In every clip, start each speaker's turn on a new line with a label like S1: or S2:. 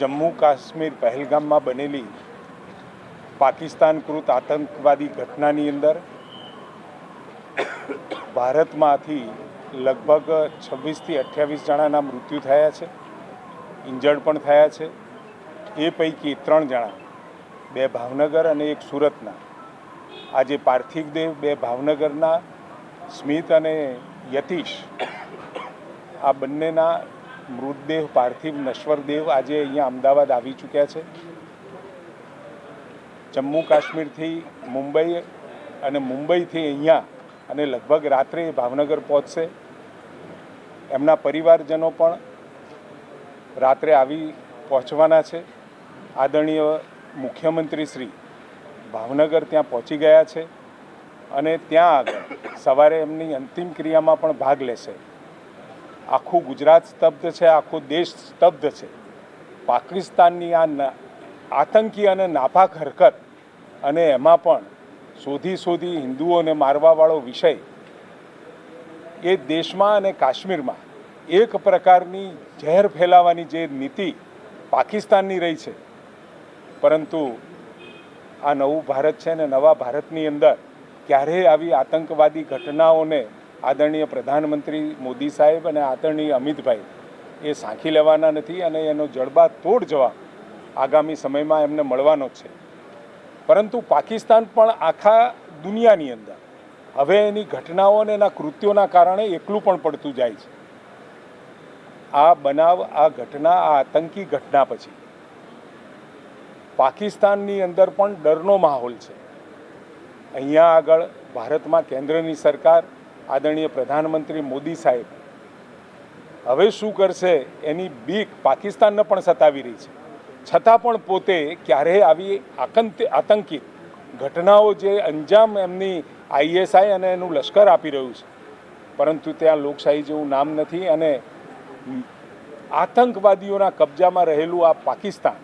S1: જમ્મુ કાશ્મીર પહેલગામમાં બનેલી પાકિસ્તાનકૃત આતંકવાદી ઘટનાની અંદર ભારતમાંથી લગભગ છવ્વીસથી અઠ્યાવીસ જણાના મૃત્યુ થયા છે, ઇન્જર્ડ પણ થયા છે. એ પૈકી ત્રણ જણા બે ભાવનગર અને એક સુરતના. આજે પાર્થિવ દેવ બે ભાવનગરના, સ્મિત અને યતીશ આ બંનેના મૃતદેહ પાર્થિવ નશ્વરદેવ આજે અહીંયા અમદાવાદ આવી ચૂક્યા છે. જમ્મુ કાશ્મીરથી મુંબઈ અને મુંબઈથી અહીંયા અને લગભગ રાત્રે ભાવનગર પહોંચશે. એમના પરિવારજનો પણ રાત્રે આવી પહોંચવાના છે. આદરણીય મુખ્યમંત્રી શ્રી ભાવનગર ત્યાં પહોંચી ગયા છે અને ત્યાં આગળ સવારે એમની અંતિમ ક્રિયામાં પણ ભાગ લેશે. આખું ગુજરાત સ્તબ્ધ છે, આખો દેશ સ્તબ્ધ છે. પાકિસ્તાનની આ આતંકી અને નાપાક હરકત અને એમાં પણ શોધી શોધી હિન્દુઓને મારવાવાળો વિષય એ દેશમાં અને કાશ્મીરમાં એક પ્રકારની ઝેર ફેલાવાની જે નીતિ પાકિસ્તાનની રહી છે. પરંતુ આ નવું ભારત છે ને નવા ભારતની અંદર ક્યારેય આવી આતંકવાદી ઘટનાઓને આદરણીય પ્રધાનમંત્રી મોદી સાહેબ અને આદરણીય અમિતભાઈ, એ સાંખી લેવાના નથી અને એનો જડબા તોડ જવા આગામી સમયમાં એમને મળવાનો છે. પરંતુ પાકિસ્તાન પણ આખા દુનિયાની અંદર હવે એની ઘટનાઓ અને એના કૃત્યોના કારણે એકલું પણ પડતું જાય છે. આ બનાવ, આ ઘટના, આ આતંકી ઘટના પછી પાકિસ્તાનની અંદર પણ ડરનો માહોલ છે. અહીંયા આગળ ભારતમાં કેન્દ્રની સરકાર આદરણીય પ્રધાનમંત્રી મોદી સાહેબ, હવે શું કરશે એની બીક પાકિસ્તાનને પણ સતાવી રહી છે. છતાં પણ પોતે ક્યારેય આવી આકંત, આતંકિત ઘટનાઓ જે અંજામ એમની આઈએસઆઈ અને એનું લશ્કર આપી રહ્યું છે. પરંતુ ત્યાં લોકશાહી જેવું નામ નથી અને આતંકવાદીઓના કબજામાં રહેલું આ પાકિસ્તાન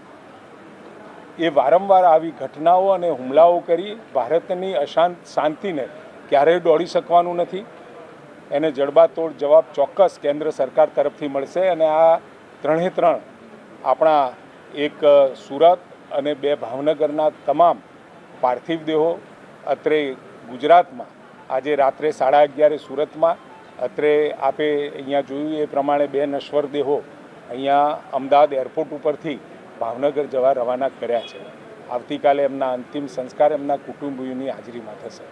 S1: એ વારંવાર આવી ઘટનાઓ અને હુમલાઓ કરી ભારતની અશાંત, શાંતિને ક્યારેય દોડી શકવાનું નથી. એને જડબાતોડ જવાબ ચોક્કસ કેન્દ્ર સરકાર તરફથી મળશે અને આ ત્રણે ત્રણ આપણા એક સુરત અને બે ભાવનગરના તમામ પાર્થિવ દેહો, અત્રે ગુજરાતમાં, આજે રાત્રે સાડા અગિયારે સુરતમાં, અત્રે આપે અહીંયા જોયું એ પ્રમાણે બે નશ્વર દેહો અહીંયા અમદાવાદ એરપોર્ટ ઉપરથી ભાવનગર જવા રવાના કર્યા છે. આવતીકાલે એમના અંતિમ સંસ્કાર એમના કુટુંબીઓની હાજરીમાં થશે.